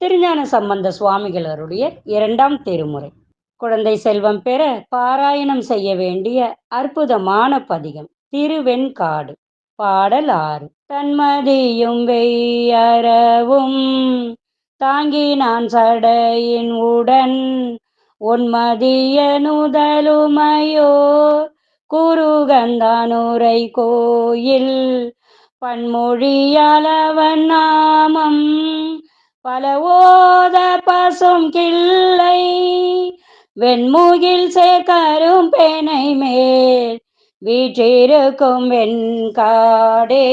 திருஞான சம்பந்த சுவாமிகளருடைய இரண்டாம் திருமுறை. குழந்தை செல்வம் பெற பாராயணம் செய்ய வேண்டிய அற்புதமான பதிகம் திருவெண்காடு பாடல் ஆறு. தன்மதியும் வெய்யறவும் தாங்கி நான் சடையின் உடன் உன்மதிய நுதலுமையோ குருகந்தானுரை கோயில் பன்மொழியளவன் நாமம் பல ஓத பசும் கிள்ளை வெண்முகில் சேர்க்கரும் பேனை மேல் வீற்றிருக்கும் வெண்காடே.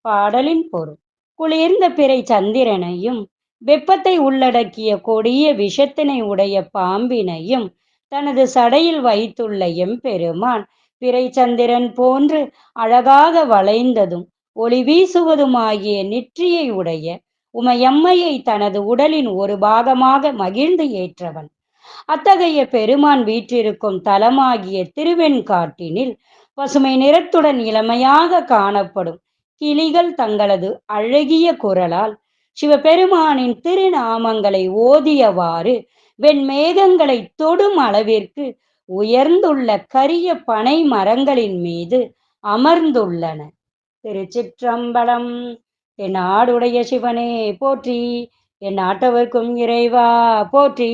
பாடலின் பொருள். குளிர்ந்த பிறை சந்திரனையும் வெப்பத்தை உள்ளடக்கிய கொடிய விஷத்தினை உடைய பாம்பினையும் தனது சடையில் வைத்துள்ள எம்பெருமான் பிறை சந்திரன் போன்று அழகாக வளைந்ததும் ஒளி வீசுவதுமாகிய நெற்றியை உடைய உமையம்மையை தனது உடலின் ஒரு பாகமாக மகிழ்ந்து ஏற்றவன் அத்தகைய பெருமான் வீற்றிருக்கும் தலமாகிய திருவெண்காட்டினில் பசுமை நிறத்துடன் இளமையாக காணப்படும் கிளிகள் தங்களது அழகிய குரலால் சிவபெருமானின் திருநாமங்களை ஓதியவாறு வெண்மேகங்களை தொடும் அளவிற்கு உயர்ந்துள்ள கரிய பனை மரங்களின் மீது அமர்ந்துள்ளன. திருச்சிற்றம்பலம் என் நாடுடைய சிவனே போற்றி. என் நாட்டவர்க்கும் இறைவா போற்றி.